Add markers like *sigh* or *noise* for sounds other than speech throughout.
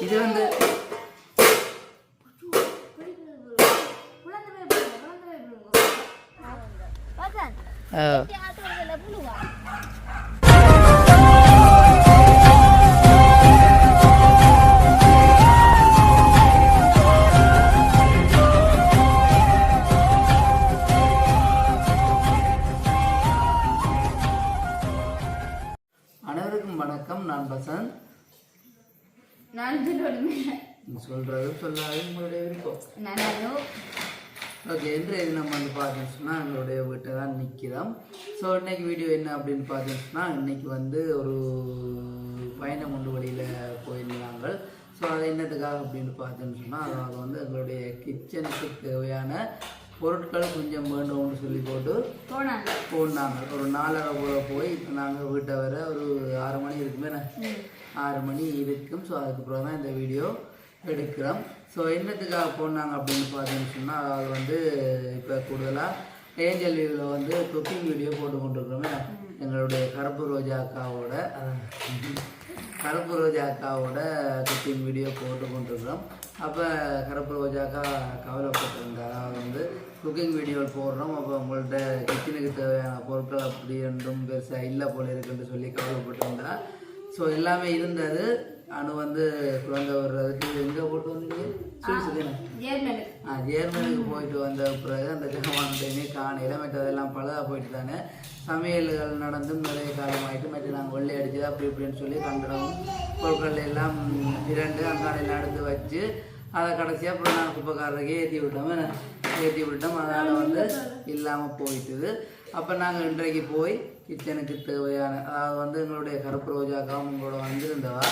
இது வந்து அஹ், ஓகே இன்றைய நம்ம வந்து பார்த்தீங்கன்னு சொன்னால் எங்களுடைய வீட்டை தான் நிற்கிறோம் ஸோ இன்னைக்கு வீடியோ என்ன அப்படின்னு பார்த்தீங்கன்னு சொன்னால் இன்னைக்கு வந்து ஒரு பயணம் ஒன்று வழியில் போயிருந்தாங்க. ஸோ அது என்னத்துக்காக அப்படின்னு பார்த்தீங்கன்னு சொன்னால் அதாவது வந்து எங்களுடைய கிச்சனுக்கு தேவையான பொருட்கள் கொஞ்சம் வேண்டும்னு சொல்லி போட்டு போனாங்க. போனாங்க. ஒரு நாலரை போல போய் இப்போ நாங்கள் வீட்டை வர ஒரு ஆறு மணி இருக்குமே ஆறு மணி இருக்கும். ஸோ அதுக்கப்புறம் தான் இந்த வீடியோ எடுக்கிறோம். ஸோ என்னத்துக்காக போனாங்க அப்படின்னு பார்த்தீங்கன்னு சொன்னால் அவர் வந்து இப்போ கூடுதலாக ஏஞ்சல் வியூவில் வந்து குக்கிங் வீடியோ போட்டு கொண்டிருக்கிறோமே. எங்களுடைய கருப்பு ரோஜா அக்காவோட கருப்பு ரோஜா அக்காவோட குக்கிங் வீடியோ போட்டு கொண்டிருக்கிறோம். அப்போ கருப்பு ரோஜா அக்கா கவலைப்பட்டிருந்தா வந்து குக்கிங் வீடியோ போடுறோம். அப்போ உங்கள்கிட்ட கிச்சனுக்கு தேவையான பொருட்கள் அப்படி என்றும் பெருசாக இல்லை போல இருக்குன்னு சொல்லி கவலைப்பட்டிருந்தா ஸோ எல்லாமே இருந்தது. அணு வந்து குழந்தை வர்றதுக்கு எங்கே போட்டு வந்தீங்க? ஜேர்மனுக்கு. ஆ ஜெர்மனிக்கு போயிட்டு வந்த பிறகு அந்த ஜாமான்டையுமே காணையில் மற்றதெல்லாம் பழுதாக போயிட்டு தானே? சமையல்கள் நடந்தும் நிறைய காலமாயிட்டு மற்ற நாங்கள் வெள்ளை அடிச்சது அப்படி இப்படின்னு சொல்லி கண்டனம். பொருட்கள் எல்லாம் இரண்டு அங்காடையில் எடுத்து வச்சு அதை கடைசியாக அப்புறம் நாங்கள் குப்பைக்காரருக்கு ஏற்றி விட்டோம். ஏற்றி விட்டோம் அதனால் வந்து இல்லாமல் போயிட்டுது. அப்போ நாங்கள் இன்றைக்கு போய் கிச்சனுக்கு தேவையான அதாவது வந்து எங்களுடைய கருப்பு ரோஜாக்காவும் உங்களோட வந்திருந்தவா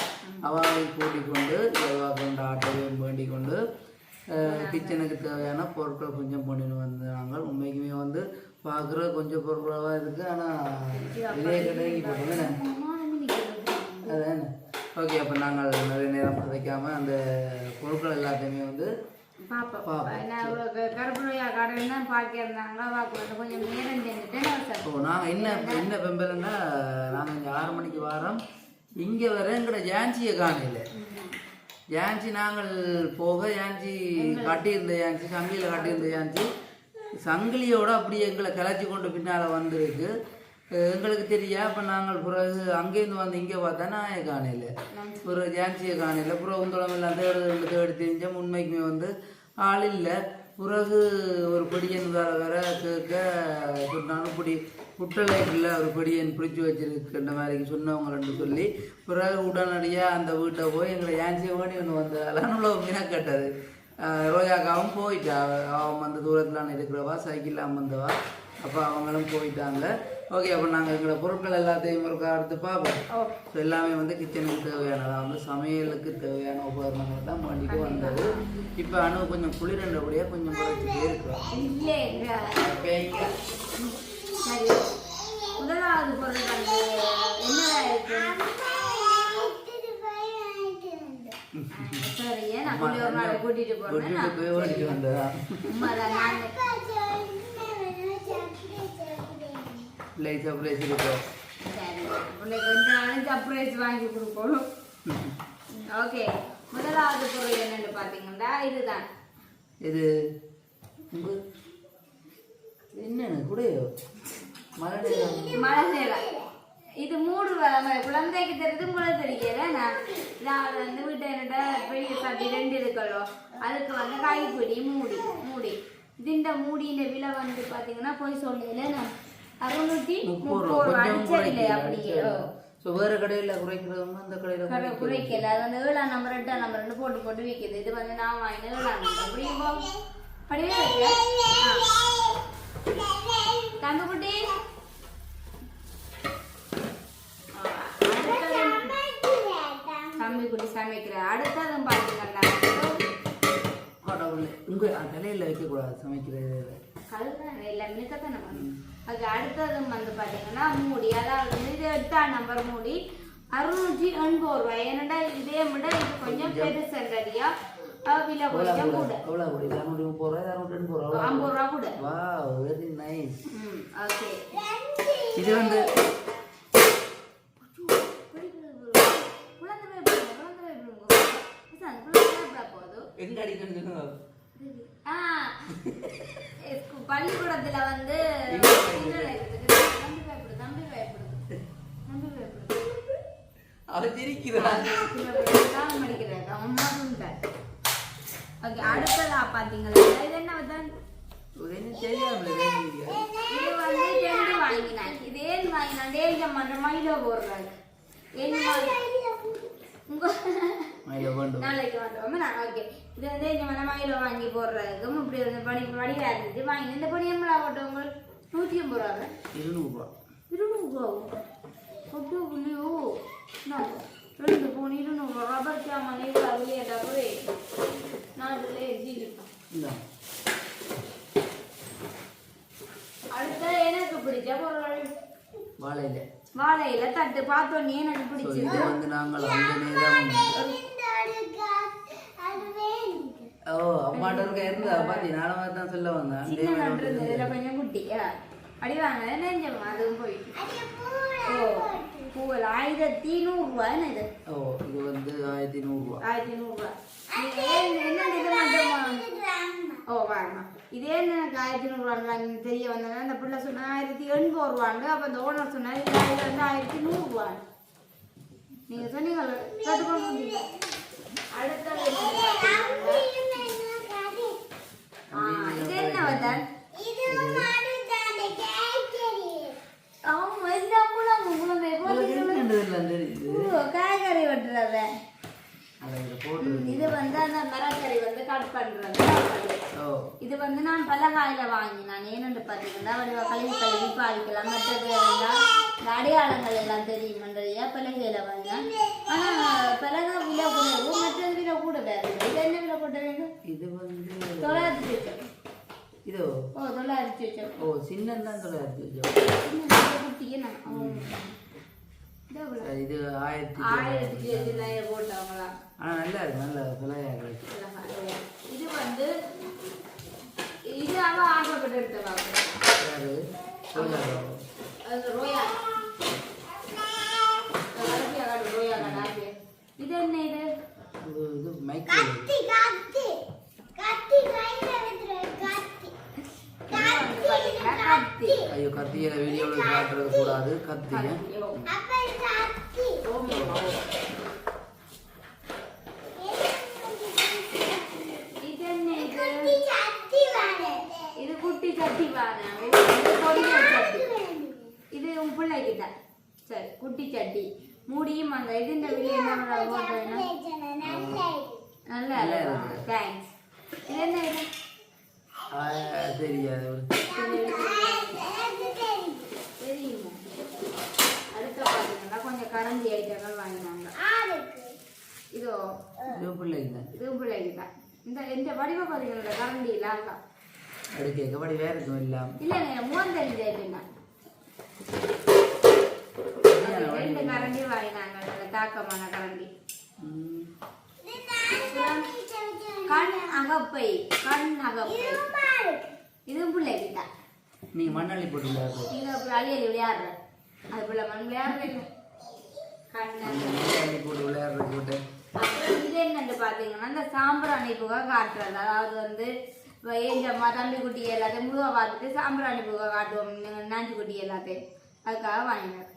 அவளை கூட்டிக் கொண்டு இலவா கொண்டு ஆட்டோவையும் வேண்டிக் கொண்டு கிச்சனுக்கு தேவையான பொருட்கள் கொஞ்சம் பண்ணிட்டு வந்தாங்க. உண்மைக்குமே வந்து பார்க்குற கொஞ்சம் பொருட்களாக இருக்குது ஆனால் இதே கடைக்கு போட்டோம் அதானே? ஓகே அப்போ நாங்கள் நிறைய நேரம் கதைக்காம அந்த பொருட்கள் எல்லாத்தையுமே வந்து நோயா இப்போ நாங்கள் என்ன என்ன பெம்பலன்னா நாங்கள் இங்கே ஆறு மணிக்கு வாரோம். இங்கே வர எங்கட ஜான்சியை காணையில் ஜான்சி நாங்கள் போக ஜான்சி காட்டியிருந்த ஜான்சி சங்கிலியில் காட்டியிருந்த ஜான்சி. சங்கிலியோட அப்படியே எங்களை கிளச்சி கொண்டு பின்னால் வந்திருக்கு. எங்களுக்கு தெரியா? அப்போ நாங்கள் பிறகு அங்கேருந்து வந்து இங்கே பார்த்தா நான் காணையில் ஒரு ஜான்சியை காணையில் அப்புறம் உந்தளம் எல்லாம் தேடு தேடி தெரிஞ்ச உண்மைக்குமே வந்து ஆள் இல்லை. பிறகு ஒரு பொடியன் வேற வேற கேட்க சொன்னாலும் பிடி இல்லை ஒரு பொடியன் பிடிச்சி வச்சிருக்கின்ற மாதிரி சொன்னவங்க சொல்லி பிறகு உடனடியாக அந்த வீட்டை போய் எங்களை ஏன்சியை ஓடி ஒன்று வந்ததால உள்ள கேட்டது. ரோஜாக்காவும் போயிட்டா. அவன் அந்த தூரத்தில் இருக்கிறவா சைக்கிள் வந்தவா அப்போ அவங்களும் போயிட்டாங்க. ஓகே அப்போ நாங்கள் எங்களோட பொருட்கள் எல்லாத்தையும் ஒரு எடுத்து பார்ப்போம் ஸோ எல்லாமே வந்து கிச்சனுக்கு தேவையானதா வந்து சமையலுக்கு தேவையான உபகரணங்கள் தான் பண்ணிட்டு வந்தது. இப்போ அணு கொஞ்சம் குளிரண்டபடியாக கொஞ்சம் குறைச்சிட்டே இருக்கிறோம் முதலாவது பொருள் வந்து நாள் கூட்டிட்டு போறேன் இல்லை சர்ப்ரைஸ் இருக்கும் சரி பிள்ளைக்கு கொஞ்ச நாளும் சர்ப்ரைஸ் வாங்கி கொடுக்கணும் ஓகே. முதலாவது பொருள் என்னன்னு பாத்தீங்கன்னா இதுதான். இது உங்க என்னன்னு? கூடயோ? மழை மழை நேரம் இது மூடு குழந்தைக்கு தெரியுது உங்களுக்கு தெரியல நான் வந்து வீட்டை என்னோட பெரிய சட்டி ரெண்டு இருக்கலோ அதுக்கு வந்து காய்பிடி மூடி மூடி. இதுண்ட மூடியின் விலை வந்து பாத்தீங்கன்னா போய் சொல்லல நான் அறுநூத்தி முப்பது ரூபா. அடிச்சதில்லை அப்படியே ஸோ வேறு கடையில் குறைக்கிறவங்க அந்த கடையில் கடை குறைக்கல. அது வந்து ஏழாம் நம்பர் எட்டாம் நம்பர்னு போட்டு போட்டு விற்கிது இது வந்து நான் வாங்கின ஏழாம் நம்பர் அப்படியே போ அப்படியே இருக்கு தம்புக்குட்டி தம்பி குட்டி சமைக்கிற. அடுத்ததும் பார்த்தீங்கன்னா கடவுளே. உங்கள் தலையில் வைக்கக்கூடாது. சமைக்கிறது கழுதான் எல்லாம் மிக்கத்தானே பண்ணும் அது அடுத்ததும் வந்து பார்த்தீங்கன்னா மூடி. அதாவது வந்து இது எட்டாம் நம்பர் மூடி. அறுநூற்றி எண்பது ரூபாய். ஏன்னா இதே விட இது கொஞ்சம் பெருசண்டடியா விலை கொஞ்சம் கூட. எவ்வளோ அப்படி இரநூத்தி முப்பது ரூபா இரநூத்தி எண்பது ரூபா ஐம்பது ரூபா கூட. வா வெரி நைஸ் ம் ஓகே இது வந்து? குழந்தை பயப்படுங்க குழந்தை பயப்படுங்க வர போகுது எங்க அடிக்கணும் பள்ளிக்கூடத்துல வந்து எங்க பயப்படுது? தம்பி பயப்படுது தம்பி பயப்படுது தம்பி பயப்படுது அவ சிரிக்கிறா. காலம் அடிக்கிறாரு. அம்மா சொல்லிட்டார் ஓகே அடுத்ததா பாத்தீங்களா? இது என்ன தான் இது வந்து ரெண்டு வாங்கினான் இது ஏன் வாங்கினான் டேஞ்ச மன்ற மயிலோ போடுறாரு? ஏன் உங்க மயில கொண்டு நாளைக்கு வந்துடுவோம் நான் ஓகே இது வந்து இந்த மன மயிலோ வாங்கி போடுறதுக்கும் இப்படி வந்து படி வடிவா இருந்துச்சு வாங்கி இந்த படி எவ்வளோ போட்டோம் உங்களுக்கு? நூற்றி ஐம்பது ரூபா. நான் ரெண்டு போன இருநூறுவா ரப்பர் சாமான் இவ்வளோ நாட்டுல அடுத்த எனக்கு பிடிச்ச பொருள். வாழையில. வாழையில தட்டு பார்த்தோன்னே ஸோ பிடிச்சது இது வந்து நாங்கள் அந்த நேரம் ஓ அம்மாட்ட இருக்க இருந்தா பாத்தி நானும் தான் சொல்ல வந்தேன் இதுல கொஞ்சம் குட்டி. ஆ. அடி வாங்க நெஞ்சம் அதுவும் போயிட்டு. ஓ பூவல் ஆயிரத்தி நூறுரூவா இது. ஓ இது வந்து ஆயிரத்தி நூறுரூவா ஆயிரத்தி நூறுரூவா என்ன இது மட்டுமா ஓ வாங்கம்மா. இதே எனக்கு ஆயிரத்தி நூறுரூவான்னு வாங்கி தெரிய வந்தேன்னா அந்த பிள்ளை சொன்னா ஆயிரத்தி எண்பது ரூபாண்டு அப்போ அந்த ஓனர் சொன்னார் இது வந்து ஆயிரத்தி நூறுரூவான்னு நீங்கள் சொன்னீங்க ஆ இது என்ன வந்தான் காய்கறி. வெட்டுறத. அதை இதை வந்து அந்த மரக்கறி வந்து கட் பண்றது. ஓ. இது வந்து நான் பலகாயில வாங்கினேன். ஏன்னு பார்த்தீங்கன்னா வடிவ கழுவி கழுவி பாதிக்கலாம். மற்றது எல்லாம் அடையாளங்கள் எல்லாம் தெரியுமன்றையா பலகையில வாங்கினேன். ஆனா பலகை விலை குறைவு மற்றது விலை கூட இது என்ன விலை போட்ட வேண்டும்? இது வந்து தொள்ளாயிரத்தி வச்சோம் இதோ. ஓ தொள்ளாயிரத்தி வச்சோம் ஓ சின்னதான் தொள்ளாயிரத்தி வச்சோம் குட்டிக்கு நான். இது ஆயிரத்தி ஆயிரத்தி போட்டவங்களா ஆனா நல்லா இருக்கு நல்ல இருக்கு. இது வந்து இது அவ ஆசைப்பட்டு எடுத்த வாக்கு யாரு சொல்லுங்க அது ரோயா. இது என்ன இது? இது இது மைக்ரோவேவ் இது வந்து பாத்தீங்கன்னா கத்தி. ஐயோ கத்தியில வீடியோவில் காட்டுறது கூடாது கத்திய கத்தி, ஓ. ஓமே, ஓ. இது என்ன இது இது குட்டி சட்டி பானை இது பொரியல் சட்டி இது உன் பிள்ளைக்கு தான் சரி குட்டி சட்டி மூடியும் அந்த இது இந்த வெளியே என்ன போட்டேன்னா நல்லா நல்லா இருக்கும் இருக்கு. தேங்க்ஸ் இது என்ன இது தெரியாது தெரியுமா அடுத்த பார்த்தீங்கன்னா கொஞ்சம் கரண்டி ஐட்டங்கள் வாங்கினாங்க இதோ இது பிள்ளைங்க தான் இதுவும் பிள்ளைக்கு தான் இந்த இந்த வடிவ பார்த்தீங்களா கரண்டி இல்லாக்கா அடுக்க எக்கபடி வேற இருக்கும் எல்லாம் இல்லைங்க மூவந்தஞ்சு ஐட்டம் தான் ரெண்டு கரண்டி வாங்கினாங்க நல்ல தாக்கமான கரண்டி கண் அகப்பை கண் அகப்பை. இதுவும் பிள்ளைக்கு தான் நீங்க போட்டு நீங்க அப்படி விளையாடுற அது பிள்ளை மண் விளையாடுறீங்க கண் மண்ணள்ளி போட்டு விளையாடுறது போட்டு. அப்புறம் இது என்னன்னு பார்த்தீங்கன்னா இந்த சாம்பிராணி புகை காட்டுறது. அதாவது வந்து ஏஞ்சம்மா தம்பி குட்டி எல்லாத்தையும் முழுவா பார்த்துட்டு சாம்பிராணி புகை காட்டுவோம். நாஞ்சி குட்டி எல்லாத்தையும். அதுக்காக வாங்கினார்.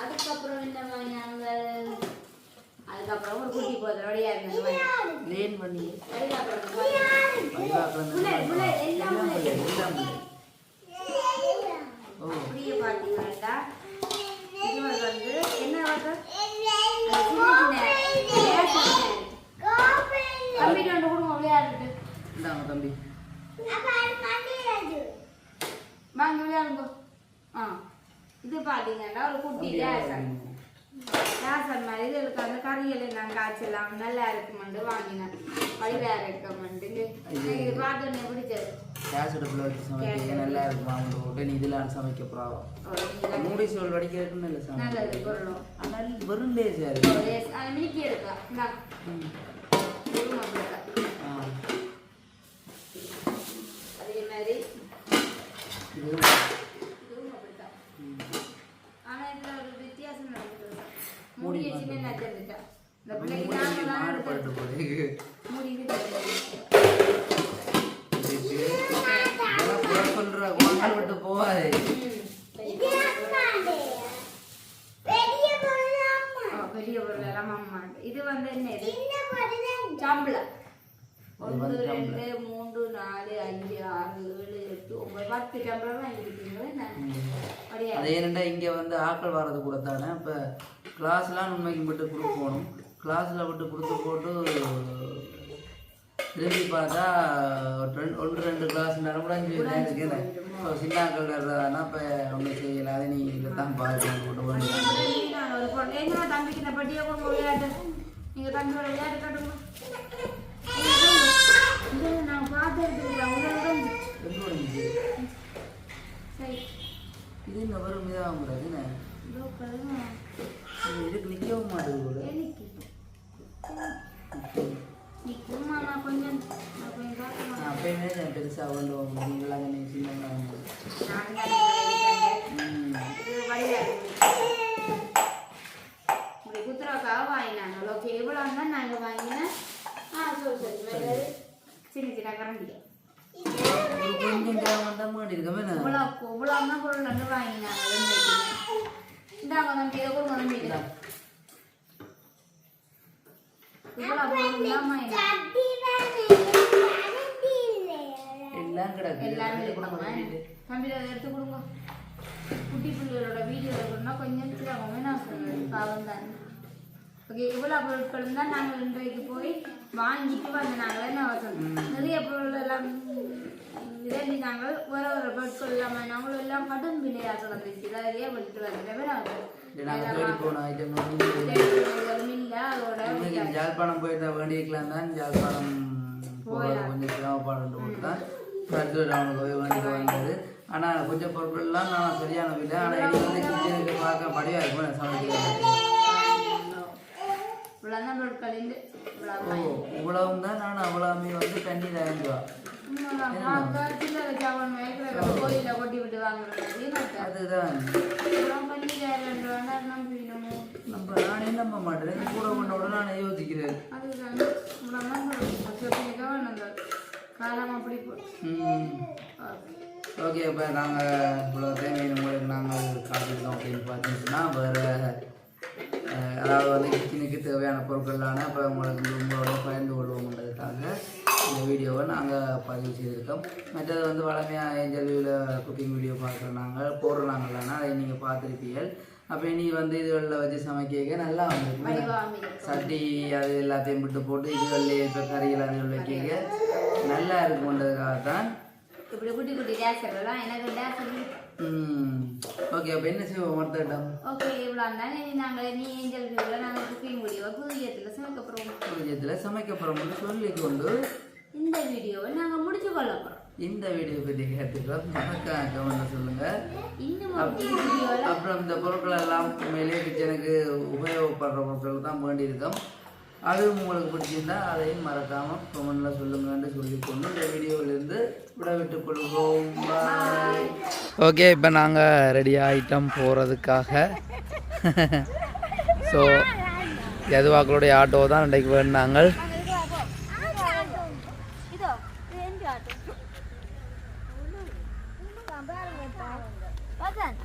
அதுக்கப்புறம் என்ன வாங்கினாங்க? அதுக்கப்புறம் ஒரு குட்டி இருந்தது லேன் பண்ணி. அப்படியே பார்த்தீங்கன்னா இது வந்து என்ன தம்பி ரெண்டு குடும்பம் விளையாடுறது இந்தாங்க தம்பி. வாங்க விளையாடுங்க. ஆ இது பார்த்தீங்கன்னா ஒரு குட்டி டேசன் டேசன் மாதிரி இதுக்கு அந்த கறிகளை நான் காய்ச்சலாம் நல்லா இருக்குமெண்டு வாங்கினேன். வடிவா இருக்குமெண்டு இது பார்த்தோன்னே பிடிச்சது. கேஸ் அடுப்பில் வச்சு சமைக்க நல்லா இருக்கும்? அவங்க உடனே இதில் சமைக்க நீளம். மூடி சோல் வடிக்கிறதுக்கு நல்ல நல்லது சமைக்க பொருளும். ஆனால் வெறும் லேசியாக ஒரு இருக்கு லேஸ்- அது மினிக்கி இருக்கா? இந்தாங்க. ம். குருமா போட்டா. ஆ. அதே மாதிரி இது இதுவும் அப்படித்தான் ம். ஆனா இதுல ஒரு வித்தியாசம் நடக்குது மூடிய சின்ன நச்சரிட்டா இந்த பிள்ளைக்கு நாங்க தான் மாறுபட்டு போகுது மூடி இருக்கு. இதெல்லாம் குறை சொல்ற குணங்கள் விட்டு போகாது. ஆ, பெரிய பொருள் எல்லாம் அம்மா இது வந்து என்ன இது? சம்பளம் ஒன்று ரெண்டு மூன்று நாலு அஞ்சு ஆறு ஏழு எட்டு ஒன்பது. பத்து நான் அப்படியா? அது ஏனெண்டா இங்கே வந்து ஆட்கள் வர்றது கூட தானே இப்போ கிளாஸ்லாம் உண்மைக்கு விட்டு கொடுக்கணும் கிளாஸில் விட்டு கொடுத்து போட்டு திரும்பி பார்த்தா ஒரு ரெண்டு ஒன்று ரெண்டு கிளாஸ் நடமுடாஞ்சு இருக்கேன் இப்போ சின்ன ஆட்கள் வர்றதானா இப்போ ஒன்றும் செய்யலை. அதை நீ இதை தான் ஒரு பொண்ணு என்ன தம்பிக்கு இந்த பட்டியை கொடுங்க விளையாட்டு. நீங்க தம்பியோட விளையாட்டு காட்டுங்க இது நான் பார்த்து எடுத்துக்கிறேன் சரி. இது இந்த வரும் இதாக கூடாது இதுக்கு நிற்கவும் மாட்டேங்குது போல அப்பயுமே பெருசாக வேண்டும் நீங்களாக நீ சின்ன குத்துறாக்காக வாங்கினாங்க ஓகே எவ்வளோ தான் நாங்கள் வாங்கினேன். ஆ சின்ன சின்ன இவ்வளோ இவ்வளோ தான் பொருள் வாங்கினாங்க இந்தாங்க தம்பி இதை கொடுங்க தம்பி எல்லாம் கிடக்கு எல்லாரும் எடுத்து கொடுங்க குட்டி பிள்ளைகளோட வீடியோ எடுக்கணும்னா கொஞ்சம் சிரமமே நான் சொல்லுவேன் பாவம் தான் ஓகே இவ்வளோ பொருட்களும் தான் நாங்கள் இன்றைக்கு போய் வாங்கிட்டு வந்து நாங்களே நான் சொன்னோம் நிறைய பொருள் எல்லாம் விரண்டி நாங்கள் வேற ஒரு பொருட்கள் எல்லாம் நாங்களும் எல்லாம் கடும் விலையாக கிடந்துச்சு நிறைய விட்டு வந்து இது நாங்கள் ஜாழ்ப்பாணம் போயிருந்தா வேண்டியிருக்கலாம் தான். ஜாழ்ப்பாணம் போகிறது கொஞ்சம் சிரமப்பாடு போட்டு தான். அவனுக்கு போய் வேண்டிட்டு வந்தது. ஆனால் கொஞ்சம் பொருட்கள்லாம் நான் சரியான விலை ஆனால் எனக்கு வந்து கிச்சனுக்கு பார்க்க படியாக இருக்கும். நான் சமைக்கிறேன் பொருட்கள் ஓ இவ்வளவும் தான் நான் அவ்வளவுமே வந்து பன்னீராயிரம் ரூபா விட்டு வாங்குறது அதுதான் நம்ம நானே நம்ப மாட்டேன் கூட பண்ணோட நானே யோசிக்கிறேன் அப்படி ஓகே இப்போ நாங்கள் இவ்வளோ தேவையான உங்களுக்கு நாங்கள் காட்டியிருக்கோம் அப்படின்னு பார்த்தீங்கன்னா வேறு அதாவது வந்து கிச்சனுக்கு தேவையான பொருட்களான இப்போ உங்களுக்கு உங்களோட பகிர்ந்து கொள்வோம்ன்றதுக்காக இந்த வீடியோவை நாங்கள் பதிவு செய்திருக்கோம். மற்றது வந்து வளமையாக ஏஞ்சல் வியூவில் குக்கிங் வீடியோ பார்க்குற நாங்கள் நாங்கள்னா அதை நீங்கள் பார்த்துருப்பீர்கள். அப்போ நீ வந்து இதுகளில் வச்சு சமைக்க நல்லா சட்டி அது எல்லாத்தையும் விட்டு போட்டு இதுகளில் இப்போ கறிகள் அதுகள் வைக்க நல்லா இருக்குன்றதுக்காக தான் இப்படி குட்டி குட்டி டேசர்லாம் எனக்கு டேசர் ஓகே அப்போ என்ன செய்வோம்? மொத்த இடம் ஓகே இவ்வளோ தானே நாங்கள் நீ ஏஞ்சல் வியூவில் நாங்கள் குக்கிங் வீடியோ புதியத்தில் சமைக்க போகிறோம் பூஜ்ஜியத்தில் சமைக்க போகிறோம்னு சொல்லிக்கொண்டு இந்த வீடியோவை நாங்கள் முடிச்சு கொள்ள போகிறோம் இந்த வீடியோ பற்றி கேட்டுக்கிறோம். மறக்காம கமெண்ட் சொல்லுங்கள் அப்புறம் இந்த பொருட்கள் எல்லாம் உண்மையிலேயே கிச்சனுக்கு உபயோகப்படுற பொருட்கள் தான் வேண்டியிருக்கோம் அதுவும் உங்களுக்கு பிடிச்சிருந்தா அதையும் மறக்காமல் கமெண்டில் சொல்லுங்கன்னு சொல்லிக்கொண்டு இந்த வீடியோவிலேருந்து விட விட்டுக் கொள்வோம் ஓகே இப்போ நாங்கள் ரெடி ஆகிட்டோம் போகிறதுக்காக ஸோ *laughs* எதுவாக்களுடைய ஆட்டோ தான் இன்றைக்கு வேணுனாங்க இதோ இது எந்த ஆட்டோ ஆட்டோவில் புழுவா ஓடுவாங்க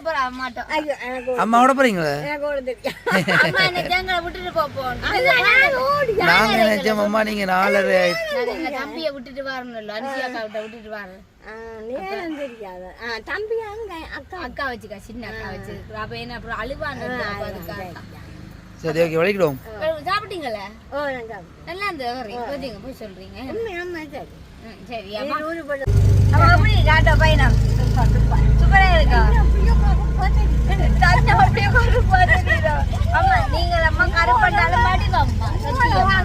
வலிக்கிறோமே அம்மா ஓட போறா அம்மாட்டம் அம்மா விட போகிறீங்களே அம்மா என்ன? ஜங்களை விட்டுட்டு போப்போம் நாங்கள் நினச்சோம்? அம்மா நீங்கள் நாலரை எங்க தம்பியை விட்டுட்டு வரணும் அக்கா விட்ட விட்டுட்டு நேரம் தெரியாது. அங்க அக்கா. அக்கா வச்சுக்கா சின்ன அக்கா வச்சு. அப்ப என்ன அப்புறம் அழுவான்னு அதுக்காக சரி ஓகே வலிக்கிறோம் சாப்பிட்டீங்களே? ஓ நான் சாப்பிட்டேன். நல்லா இருந்தது போதீங்க போய் சொல்றீங்க? சரி. பயணம் சூப்பரா இருக்கா அப்படியே கொண்டு போறீங்க அம்மா நீங்க அம்மா கருப்பண்டாலும் மாட்டிக்கோ அம்மா.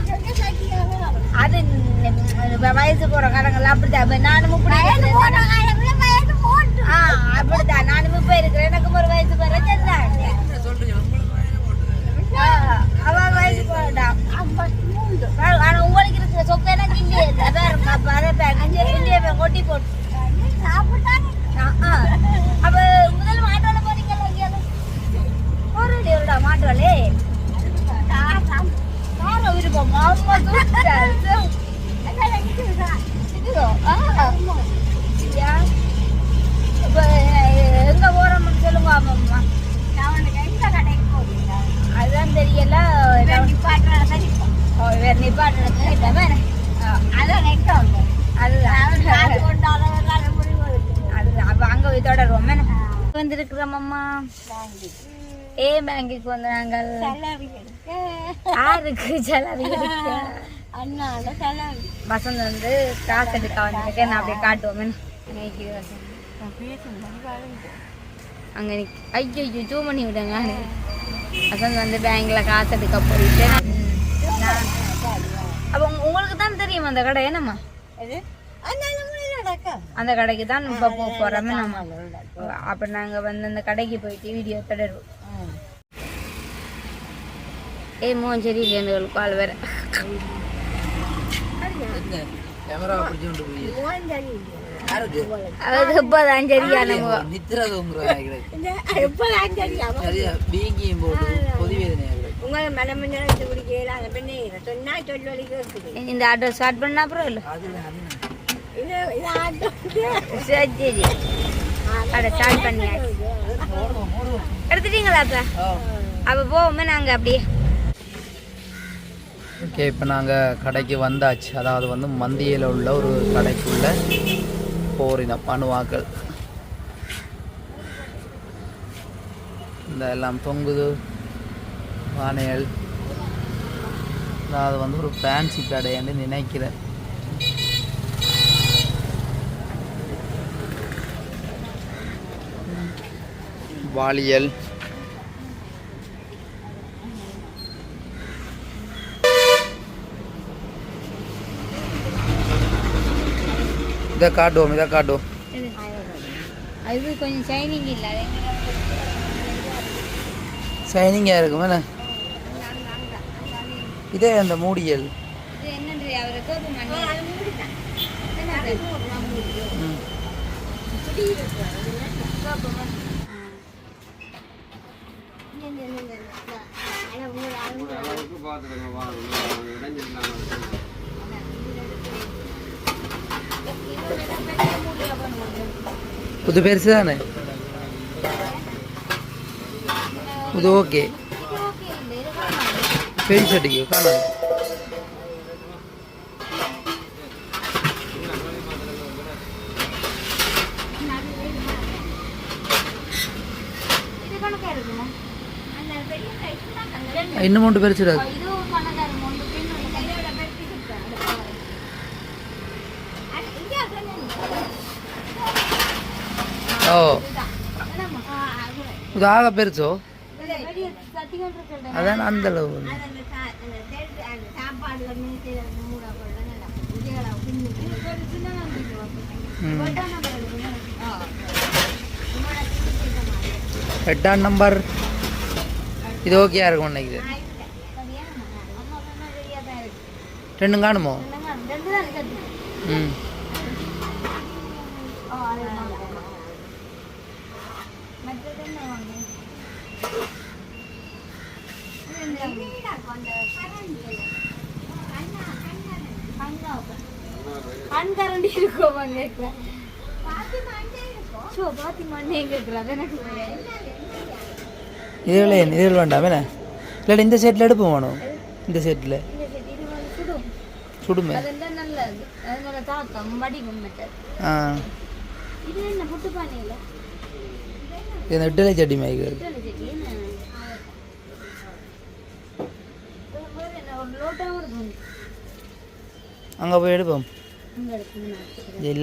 அது வயசு போற காலங்கள்ல அப்படிதான் இப்ப நானும் இப்படி அப்படிதான் நானும் இப்ப இருக்கிறேன். எனக்கு ஒரு வயசு போற. சரிதான் ஆ, அவ வயசு இருக்கு ஆனா உங்களுக்கு இருக்கிற சொப்பு எனக்கு இங்கே கொட்டி போட்டு. சாப்பிட்டாங்க அப்ப முதல் மாட்டோல போனீங்கல்ல எங்கேயாவது போறடி ஒருடா மாட்டோலே கார விருப்பம் அம்மா எங்க போறோம்னு சொல்லுங்க அம்மா அதுதான் தெரியல ஓ, வேற நிப்பாட்டுறது கேட்டவன் அதுதான் அது அப்ப அங்க போய் தொடருவோம் என்ன? வந்திருக்கிறோம் அம்மா. ஏ பேங்குக்கு வந்து நாங்கள் யாருக்கு செலவு வசந்த் வந்து காசு எடுக்க வந்திருக்கேன். நான் அப்படியே காட்டுவோம். அங்க நிக் ஐயோ ஐயோ ஜூம் பண்ணி விடுங்க வசந்த் வந்து பேங்க்ல காசு எடுக்க போயிட்டு. அப்போ உங்க- உங்களுக்கு தான் தெரியும் அந்த கடை என்னம்மா? அந்த கடைக்கு தான் இப்போ போக போறோமே நம்ம அப்ப நாங்க வந்து அந்த கடைக்கு போயிட்டு வீடியோ தொடருவோம். ஏய் மோன் சரி இல்லைன்னு கால் வேற. அது தூங்குறாங்க சரியா வேதனையாக இந்த ஆட்டோ ஸ்டார்ட் பண்ணா அப்புறம் இல்லை சரி அட ஸ்டார்ட் பண்ணியாச்சு. எடுத்துட்டீங்களா அப்ப அப்ப போவோமே நாங்க அப்படியே. ஓகே இப்போ நாங்கள் கடைக்கு வந்தாச்சு. அதாவது வந்து மந்தியில் உள்ள ஒரு கடைக்குள்ள போறினோம் அணுவாக்கள் இந்த எல்லாம் தொங்குது. வானைகள் அதாவது வந்து ஒரு ஃபேன்சி கடைன்னு நினைக்கிறேன். வாளியல் இதை காட்டுவோம் இதை காட்டுவோம் அது கொஞ்சம் ஷைனிங் இல்ல. ஷைனிங்காக இருக்கும் என்ன? இதே அந்த மூடியல். இது என்னது அவரை கோப்பு மணி ம். புது பெருசு தானே இது ஓகே பெருசு அடிக்கும் காணாது இது கணக்கா இருக்குமா அந்த பெரிய size தான் அந்த ரெண்டு. இன்னும் மட்டும் பெருசு இது ஒரு கணக்கா இருக்கும் ஒன்று பின் ஒன்று கையோட பெருக்கி கொடுத்தேன் அந்த cover. அது இங்கே சொன்னேன். ஓ. இது ஆக பெருசோ. அதான் அந்த அளவு. எட்டாம் நம்பர். இது ஓகேயா இருக்கும் நினைக்குது? ரெண்டும் காணுமோ ம் ஆ, இருக்கும் பாத்தி மண்ணே எனக்கு இதுல என்ன வேண்டாம் என்ன? இல்லாட்டி இந்த செட்டில் எடுப்போம் வேணும். இந்த செட்டில் சுடுமே. ஆ. இந்த இட்டலை சட்டி மாதிரி செடி அங்கே போய் எடுப்போம். இங்க